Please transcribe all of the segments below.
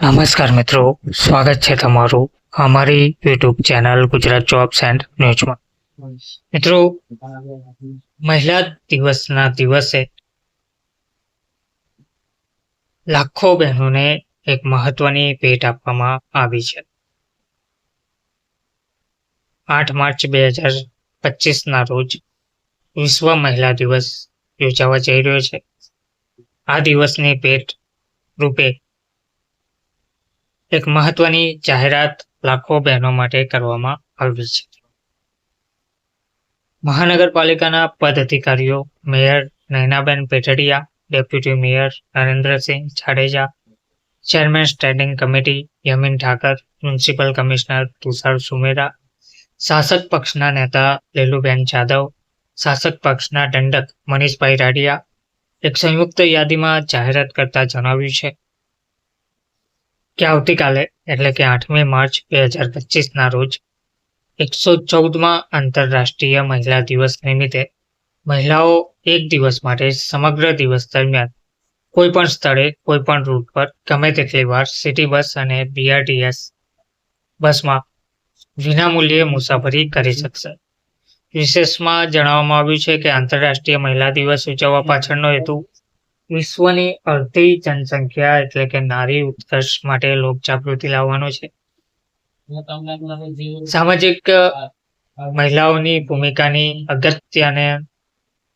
નમસ્કાર મિત્રો, સ્વાગત છે તમારું અમારી YouTube channel Gujarat jobs and ન્યૂઝમાં મિત્રો, મહિલા દિવસના દિવસે લાખો બહેનોને એક મહત્વની ભેટ આપવામાં આવી છે. આઠ માર્ચ બે હજાર પચીસના રોજ વિશ્વ મહિલા દિવસ યોજાવા જઈ રહ્યો છે. આ દિવસની ભેટ રૂપે એક મહત્વની જાહેરાત લાખો બહેનો માટે કરવામાં આવી છે. મહાનગરપાલિકાના પદ અધિકારીઓ mayor Nayanaben Petadiya deputy mayor Narendrasinh Jadeja, chairman standing committee Yamin Thakar, municipal commissioner Tushar Sumera, શાસક પક્ષના નેતા લેલુબેન જાદવ, શાસક પક્ષના દંડક મનીષભાઈ રાડિયા, એક સંયુક્ત યાદીમાં જાહેરાત કરતા જણાવ્યું છે. કે આવતીકાલે, એટલે કે આઠમી માર્ચ બે હજાર પચીસના રોજ, એકસો ચૌદમાં આંતરરાષ્ટ્રીય મહિલા દિવસ નિમિત્તે મહિલાઓ એક દિવસ માટે સમગ્ર દિવસ દરમિયાન કોઈ પણ સ્થળે, કોઈ પણ રૂટ પર ગમે તેટલી વાર સિટી બસ અને બીઆરટીએસ બસમાં વિનામૂલ્યે મુસાફરી કરી શકશે. વિશેષમાં જણાવવામાં આવ્યું છે કે આંતરરાષ્ટ્રીય મહિલા દિવસ ઉજવવા પાછળનો હેતુ વિશ્વની અડધી જનસંખ્યા એટલે કે નારી ઉત્કર્ષ માટે લોકજાગૃતિ લાવવાનો છે. સામાજિક મહિલાઓની ભૂમિકાની અગત્યને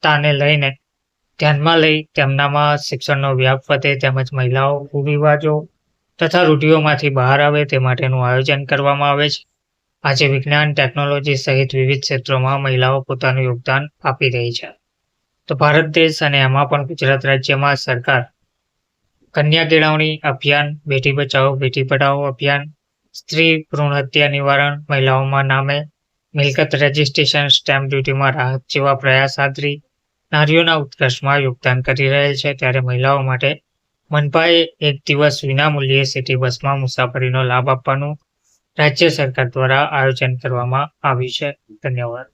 તાને લઈને ધ્યાનમાં લઈ તેમનામાં શિક્ષણનો વ્યાપ વધે તેમજ મહિલાઓ કુરિવાજો તથા રૂઢિઓમાંથી બહાર આવે તે માટેનું આયોજન કરવામાં આવે છે. આજે વિજ્ઞાન ટેકનોલોજી સહિત વિવિધ ક્ષેત્રોમાં મહિલાઓ પોતાનું યોગદાન આપી રહી છે. તો ભારત દેશ અને એમાં પણ ગુજરાત રાજ્યમાં સરકાર કન્યા કેળવણી અભિયાન, બેટી બચાવો, બેટી પઢાઓ અભિયાન, સ્ત્રી ભ્રૂણ હત્યા નિવારણ, મહિલાઓમાં નામે મિલકત રજિસ્ટ્રેશન સ્ટેમ્પ ડ્યુટીમાં રાહત જેવા પ્રયાસ આદરી નારીઓના ઉત્કર્ષમાં યોગદાન કરી રહેલ છે. ત્યારે મહિલાઓ માટે મનપાએ એક દિવસ વિનામૂલ્યે સિટી બસમાં મુસાફરીનો લાભ આપવાનું રાજ્ય સરકાર દ્વારા આયોજન કરવામાં આવ્યું છે. ધન્યવાદ.